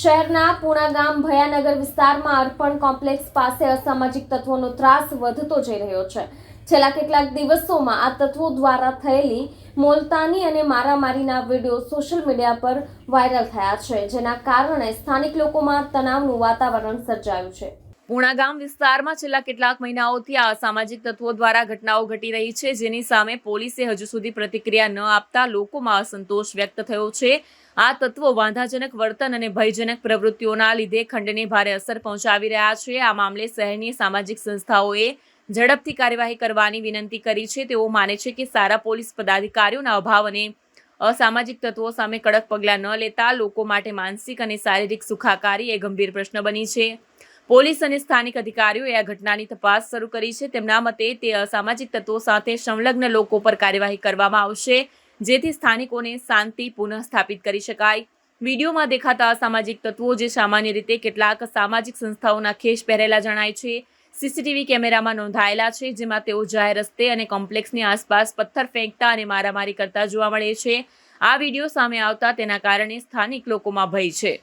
શહેરના પૂણા ગામ ભયાનગર વિસ્તારમાં અર્પણ કોમ્પ્લેક્સ પાસે અસામાજિક તત્વોનો ત્રાસ વધતો જઈ રહ્યો છે. છેલ્લા કેટલાક દિવસોમાં આ તત્વો દ્વારા થયેલી મોલતાની અને મારામારીના વીડિયો સોશિયલ મીડિયા પર વાયરલ થયા છે, જેના કારણે સ્થાનિક લોકોમાં તણાવનું વાતાવરણ સર્જાયું છે. પૂણા વિસ્તારમાં છેલ્લા કેટલાક મહિનાઓથી આ અસામાજિક તત્વો દ્વારા ઘટનાઓ ઘટી રહી છે, જેની સામે પોલીસે હજુ સુધી પ્રતિક્રિયા ન આપતા લોકોમાં અસંતોષ વ્યક્ત થયો છે. આ તત્વો વાંધાજનક વર્તન અને ભયજનક પ્રવૃત્તિઓના લીધે ખંડને ભારે અસર પહોંચાવી રહ્યા છે. આ મામલે શહેરની સામાજિક સંસ્થાઓએ ઝડપથી કાર્યવાહી કરવાની વિનંતી કરી છે. તેઓ માને છે કે સારા પોલીસ પદાધિકારીઓના અભાવ અને અસામાજિક તત્વો સામે કડક પગલાં ન લેતા લોકો માટે માનસિક અને શારીરિક સુખાકારી એ ગંભીર પ્રશ્ન બની છે. પોલીસ અને સ્થાનિક અધિકારીઓએ આ ઘટનાની તપાસ શરૂ કરી છે. તેમના મતે તે અસામાજિક તત્વો સાથે સંલગ્ન લોકો પર કાર્યવાહી કરવામાં આવશે, જેથી સ્થાનિકોને શાંતિ પુનઃ સ્થાપિત કરી શકાય. વિડીયોમાં દેખાતા અસામાજિક તત્વો જે સામાન્ય રીતે કેટલાક સામાજિક સંસ્થાઓના ખેસ પહેરેલા જણાય છે. સીસીટીવી કેમેરામાં નોંધાયેલા છે, જેમાં તેઓ જાહેર રસ્તે અને કોમ્પ્લેક્સની આસપાસ પથ્થર ફેંકતા અને મારામારી કરતા જોવા મળે છે. આ વીડિયો સામે આવતા તેના કારણે સ્થાનિક લોકોમાં ભય છે.